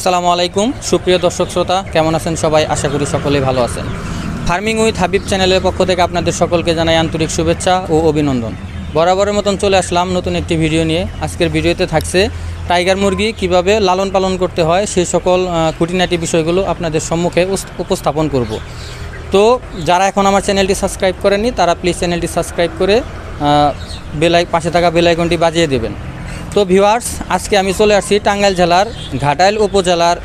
আসসালামু আলাইকুম। সুপ্রিয় দর্শক শ্রোতা, কেমন আছেন সবাই? আশা করি সকলেই ভালো আছেন। ফার্মিং উইথ হাবিব চ্যানেলের পক্ষ থেকে আপনাদের সকলকে জানাই আন্তরিক শুভেচ্ছা ও অভিনন্দন। বরাবরের মতন চলে আসলাম নতুন একটি ভিডিও নিয়ে। আজকের ভিডিওতে থাকছে টাইগার মুরগি কীভাবে লালন পালন করতে হয় সেই সকল খুঁটিনাটি বিষয়গুলো আপনাদের সম্মুখে উপস্থাপন করব। তো যারা এখন আমার চ্যানেলটি সাবস্ক্রাইব করেননি, তারা প্লিজ চ্যানেলটি সাবস্ক্রাইব করে বেলাই, পাশে থাকা বেলাইকনটি বাজিয়ে দেবেন। তো ভিউয়ার্স, আজকে আমি চলে আসছি টাঙ্গাইল জেলার ঘাটাইল উপজেলার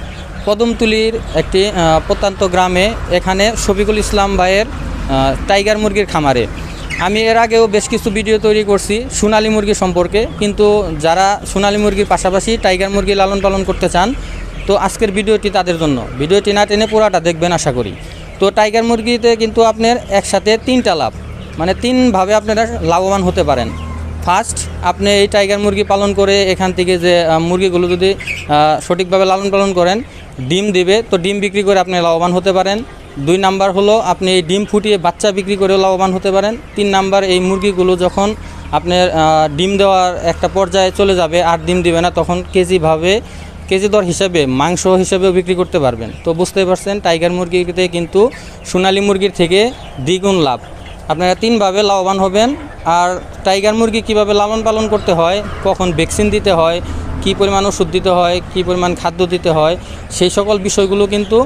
কদমতুলির একটি প্রত্যন্ত গ্রামে। এখানে শফিকুল ইসলাম ভাইয়ের টাইগার মুরগির খামারে। আমি এর আগেও বেশ কিছু ভিডিও তৈরি করছি সোনালী মুরগি সম্পর্কে, কিন্তু যারা সোনালী মুরগির পাশাপাশি টাইগার মুরগি লালন পালন করতে চান, তো আজকের ভিডিওটি তাদের জন্য। ভিডিওটি না টেনে পুরাটা দেখবেন, আশা করি। তো টাইগার মুরগিতে কিন্তু আপনার একসাথে তিনটা লাভ মানে তিনভাবে আপনারা লাভবান হতে পারেন। ফার্স্ট আপনি এই টাইগার মুরগি পালন করে এখান থেকে যে মুরগিগুলো যদি সঠিকভাবে লালন পালন করেন, ডিম দিবে, তো ডিম বিক্রি করে আপনি লাভবান হতে পারেন। দুই নাম্বার হলো, আপনি এই ডিম ফুটিয়ে বাচ্চা বিক্রি করেও লাভবান হতে পারেন। তিন নাম্বার, এই মুরগিগুলো যখন আপনার ডিম দেওয়ার একটা পর্যায়ে চলে যাবে, আর ডিম দিবে না, তখন কেজিভাবে কেজি দর হিসাবে, মাংস হিসাবেও বিক্রি করতে পারবেন। তো বুঝতেই পারছেন টাইগার মুরগিতে কিন্তু সোনালী মুরগির থেকে দ্বিগুণ লাভ। আপনারা তিনভাবে লাভবান হবেন। আর টাইগার মুরগি কীভাবে লালন পালন করতে হয়, কখন ভ্যাকসিন দিতে হয়, কি পরিমাণ ওষুধ দিতে হয়, কি পরিমাণ খাদ্য দিতে হয়, সেই সকল বিষয়গুলো কিন্তু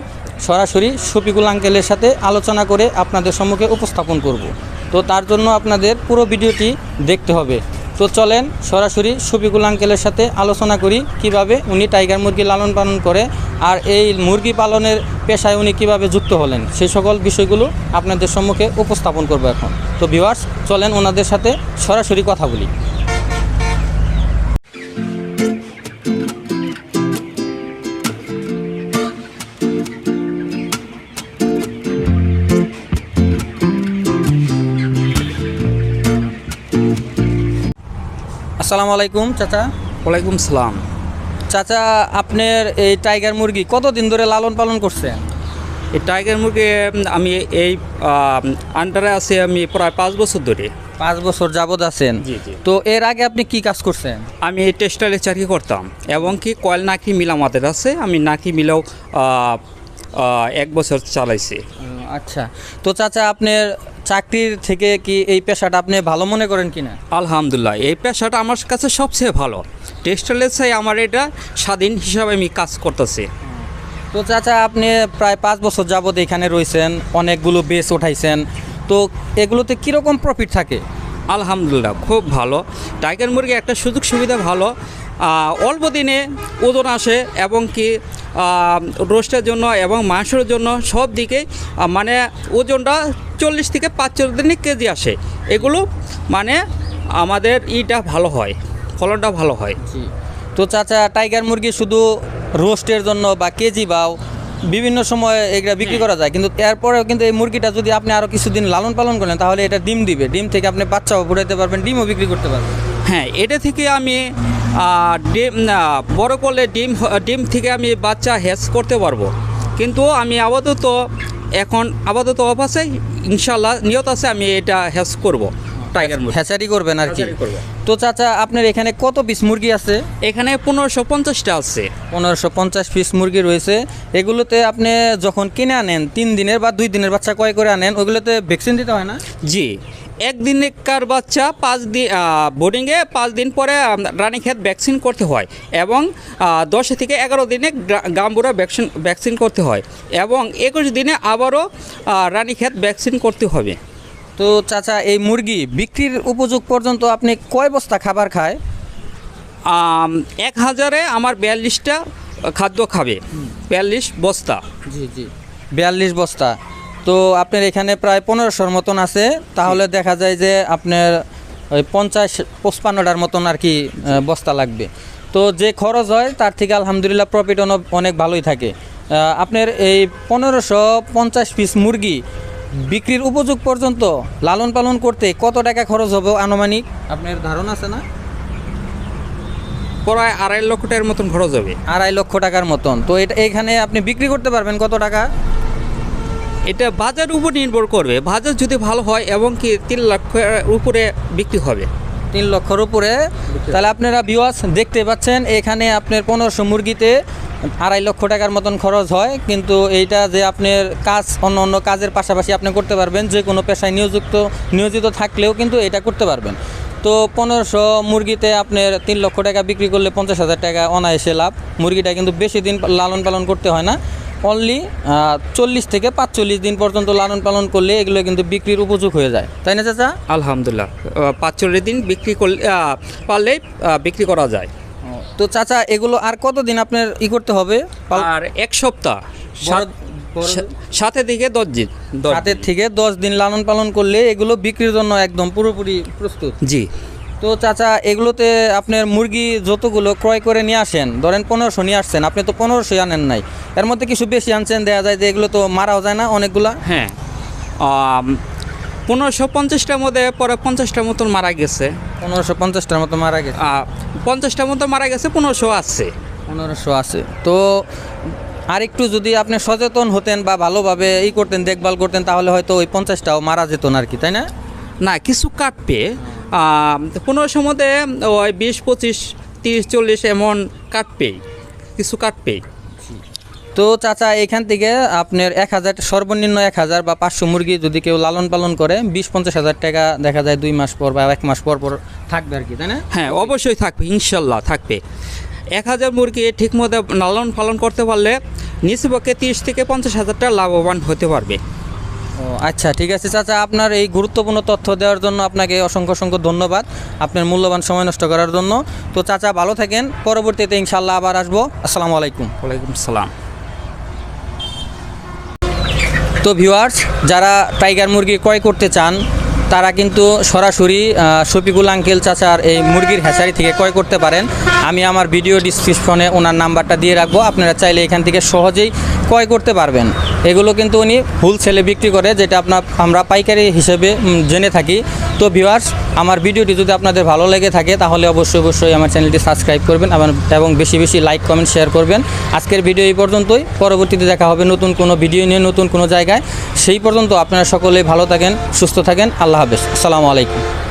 সরাসরি শফিকুল আঙ্কেলের সাথে আলোচনা করে আপনাদের সম্মুখে উপস্থাপন করব। তো তার জন্য আপনাদের পুরো ভিডিওটি দেখতে হবে। তো চলেন সরাসরি শফিকুল আঙ্কেলের সাথে আলোচনা করি কীভাবে উনি টাইগার মুরগি লালন পালন করে আর এই মুরগি পালনের পেশায় উনি কীভাবে যুক্ত হলেন সেই সকল বিষয়গুলো আপনাদের সম্মুখে উপস্থাপন করব এখন। তো ভিওয়ার্স চলেন ওনাদের সাথে সরাসরি কথা বলি। আসসালামু আলাইকুম চাচা। ওয়ালাইকুম সালাম। চাচা আপনার এই টাইগার মুরগি কতদিন ধরে লালন পালন করছেন? এই টাইগার মুরগি আমি এই আন্ডারে আছি আমি প্রায় পাঁচ বছর ধরে। পাঁচ বছর যাবৎ আছেন। জি, জি। তো এর আগে আপনি কি কাজ করছেন? আমি এই টেক্সটাইলে চাকরি করতাম এবং কি কয়েল নাকি মিল আমাদের আছে। আমি নাকি মিলেও এক বছর চালাইছি। আচ্ছা। তো চাচা আপনার চাকরির থেকে কি এই পেশাটা আপনি ভালো মনে করেন কিনা? আলহামদুলিল্লাহ এই পেশাটা আমার কাছে সবচেয়ে ভালো। টেক্সটাইলের চাই আমার এটা স্বাধীন হিসাবে আমি কাজ করতেছি। তো চাচা আপনি প্রায় পাঁচ বছর যাবৎ এখানে রয়েছেন অনেকগুলো বেস উঠাইছেন। তো এগুলোতে কীরকম প্রফিট থাকে? আলহামদুলিল্লাহ খুব ভালো। টাইগার মুরগি একটা সুযোগ সুবিধা ভালো অল্প দিনে ওজন আসে এবং কি রোস্টের জন্য এবং মাংসের জন্য সব দিকে মানে ওজনটা চল্লিশ থেকে পাঁচচল্লিশ দিনে কেজি আসে। এগুলো মানে আমাদের ইটা ভালো হয় ফলনটা ভালো হয়। তো চাচা টাইগার মুরগি শুধু রোস্টের জন্য বা কেজি বাও বিভিন্ন সময় এগুলা বিক্রি করা যায় কিন্তু এরপরেও কিন্তু এই মুরগিটা যদি আপনি আরও কিছুদিন লালন পালন করেন তাহলে এটা ডিম দিবে। ডিম থেকে আপনি বাচ্চাও ফুটাইতে পারবেন ডিমও বিক্রি করতে পারবেন। হ্যাঁ এটা থেকে আমি ডিম বড় করলে ডিম ডিম থেকে আমি বাচ্চা হ্যাচ করতে পারব। কিন্তু আমি আপাতত এখন আপাতত অফ আছে ইনশাল্লাহ নিয়ত আছে আমি এটা হ্যাচ করব টাইগার হ্যাচারি করবেন আর কি। তো চাচা আপনার এখানে কত পিস মুরগি আছে? এখানে পনেরোশো পঞ্চাশটা আছে। পনেরোশো পঞ্চাশ পিস মুরগি রয়েছে। এগুলোতে আপনি যখন কিনে আনেন তিন দিনের বা দুই দিনের বাচ্চা কয় করে আনেন ওগুলোতে ভ্যাকসিন দিতে হয় না? জি। একদিনকার বাচ্চা পাঁচ দিন বোর্ডিংয়ে পাঁচ দিন পরে রানী খেত ভ্যাকসিন করতে হয় এবং দশ থেকে এগারো দিনে গাম্বুরা ভ্যাকসিন ভ্যাকসিন করতে হয় এবং একুশ দিনে আবারও রানী খেত ভ্যাকসিন করতে হবে। তো চাচা এই মুরগি বিক্রির উপযোগ পর্যন্ত আপনি কয় বস্তা খাবার খায়? এক হাজারে আমার বিয়াল্লিশটা খাদ্য খাবে। বিয়াল্লিশ বস্তা। জি জি। বিয়াল্লিশ বস্তা। তো আপনার এখানে প্রায় পনেরোশোর মতন আছে। তাহলে দেখা যায় যে আপনার ওই পঞ্চাশ পঁচপান্নটার মতন আর কি বস্তা লাগবে। তো যে খরচ হয় তার থেকে আলহামদুলিল্লাহ প্রফিট অনেক ভালোই থাকে। আপনার এই পনেরোশো পঞ্চাশ পিস মুরগি বিক্রির উপযোগ পর্যন্ত লালন পালন করতে কত টাকা খরচ হবে আনুমানিক? আপনার ধারণা আছে না? প্রায় আড়াই লক্ষ টাকার মতন খরচ হবে। আড়াই লক্ষ টাকার মতন। তো এটা এখানে আপনি বিক্রি করতে পারবেন কত টাকা? এটা বাজার উপর নির্ভর করবে। বাজার যদি ভালো হয় এবং কি তিন লক্ষের উপরে বিক্রি হবে। তিন লক্ষর উপরে। তাহলে আপনারা বিওয়াস দেখতে পাচ্ছেন এখানে আপনার পনেরোশো মুরগিতে আড়াই লক্ষ টাকার মতন খরচ হয়। কিন্তু এইটা যে আপনার কাজ অন্য অন্য কাজের পাশাপাশি আপনি করতে পারবেন। যে কোনো পেশায় নিয়োজিত নিয়োজিত থাকলেও কিন্তু এটা করতে পারবেন। তো পনেরোশো মুরগিতে আপনার তিন লক্ষ টাকা বিক্রি করলে পঞ্চাশ হাজার টাকা অনায়াসে লাভ। মুরগিটা কিন্তু বেশি দিন লালন পালন করতে হয় না। অনলি চল্লিশ থেকে পাঁচচল্লিশ দিন পর্যন্ত লালন পালন করলে এগুলো কিন্তু বিক্রির উপযোগ হয়ে যায়। তাই না চাচা? আলহামদুলিল্লাহ। পাঁচচল্লিশ দিন বিক্রি করলে পারলে বিক্রি করা যায়। তো চাচা এগুলো আর কতদিন আপনার ই করতে হবে? আর এক সপ্তাহ। সাথে দিকে দশ দিন হাতের থেকে দশ দিন লালন পালন করলে এগুলো বিক্রির জন্য একদম পুরোপুরি প্রস্তুত। জি। তো চাচা এগুলোতে আপনার মুরগি যতগুলো ক্রয় করে নিয়ে আসেন ধরেন পনেরোশো নিয়ে আসছেন আপনি তো পনেরোশো আনেন নাই। এর মধ্যে কিছু বেশি আনছেন দেওয়া যায় যে এগুলো তো মারাও যায় না অনেকগুলা? হ্যাঁ। পনেরোশো পঞ্চাশটার মধ্যে পরে পঞ্চাশটার মতন মারা গেছে। পনেরোশো পঞ্চাশটার মতো মারা গেছে? পঞ্চাশটার মতো মারা গেছে পনেরোশো আছে। পনেরোশো আছে। তো আর একটু যদি আপনি সচেতন হতেন বা ভালোভাবে ই করতেন দেখভাল করতেন তাহলে হয়তো ওই পঞ্চাশটাও মারা যেত না আর কি তাই না? না কিছু কাটবে। পনেরোশোর মধ্যে ওই বিশ পঁচিশ তিরিশ চল্লিশ এমন কাটবেই কিছু কাটবেই। তো চাচা এখান থেকে আপনার এক হাজার সর্বনিম্ন এক হাজার বা পাঁচশো মুরগি যদি কেউ লালন পালন করে বিশ পঞ্চাশ হাজার টাকা দেখা যায় দুই মাস পর বা এক মাস পর পর থাকবে আর কি তাই না? হ্যাঁ অবশ্যই থাকবে ইনশাল্লাহ থাকবে। এক হাজার মুরগি ঠিক মতো লালন পালন করতে পারলে নিচপক্ষে তিরিশ থেকে পঞ্চাশ হাজার টাকা লাভবান হতে পারবে। আচ্ছা ঠিক আছে। চাচা আপনার এই গুরুত্বপূর্ণ তথ্য দেওয়ার জন্য আপনাকে অসংখ্য অসংখ্য ধন্যবাদ আপনার মূল্যবান সময় নষ্ট করার জন্য। তো চাচা ভালো থাকেন। পরবর্তীতে ইনশাল্লাহ আবার আসব। আসসালামু আলাইকুম। ওয়ালাইকুম সালাম। তো ভিউয়ার্স যারা টাইগার মুরগি ক্রয় করতে চান তারা কিন্তু সরাসরি শফিকুল আঙ্কেল চাচার এই মুরগির হ্যাচারি থেকে ক্রয় করতে পারেন। আমি আমার ভিডিও ডিসক্রিপশনে ওনার নাম্বারটা দিয়ে রাখব। আপনারা চাইলে এখান থেকে সহজেই ক্রয় করতে পারবেন। এগুলো কিন্তু উনি হোলসেলে বিক্রি করে, যেটা আপনার, আমরা পাইকারি হিসেবে জেনে থাকি। তো ভিউয়ার্স আমার ভিডিওটি যদি আপনাদের ভালো লেগে থাকে, তাহলে অবশ্যই অবশ্যই আমার চ্যানেলটি সাবস্ক্রাইব করবেন এবং- বেশি বেশি লাইক কমেন্ট শেয়ার করবেন। আজকের ভিডিও এই পর্যন্তই। পরবর্তীতে দেখা হবে নতুন কোনো ভিডিও নিয়ে, নতুন কোনো জায়গায়। সেই পর্যন্ত আপনারা সকলেই ভালো থাকেন, সুস্থ থাকেন। আল্লাহ হাফেজ। আসসালামু আলাইকুম।